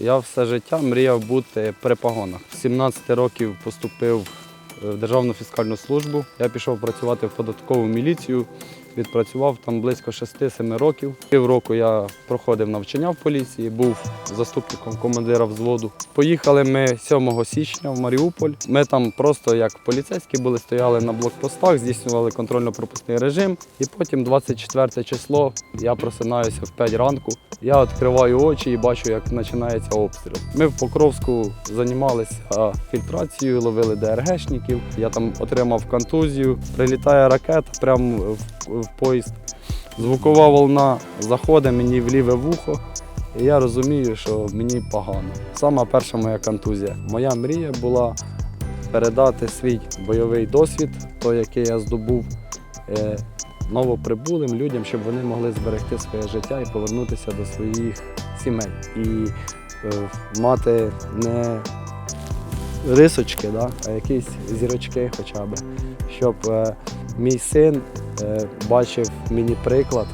Я все життя мріяв бути при погонах. З 17 років поступив в Державну фіскальну службу. Я пішов працювати в податкову міліцію. Відпрацював там близько 6-7 років. Півроку я проходив навчання в поліції, був заступником командира взводу. Поїхали ми 7 січня в Маріуполь. Ми там просто як поліцейські були, стояли на блокпостах, здійснювали контрольно-пропускний режим. І потім, 24 число, я просинаюся в 5 ранку. Я відкриваю очі і бачу, як починається обстріл. Ми в Покровську займалися фільтрацією, ловили ДРГшників. Я там отримав контузію. Прилітає ракета прямо в, в поїзд. Звукова волна заходить мені в ліве вухо. І я розумію, що мені погано. Сама перша моя контузія. Моя мрія була передати свій бойовий досвід, той, який я здобув е, новоприбулим людям, щоб вони могли зберегти своє життя і повернутися до своїх сімей. І е, мати не рисочки, да, а якісь зірочки хоча б, щоб е, мій син е, бачив мені приклад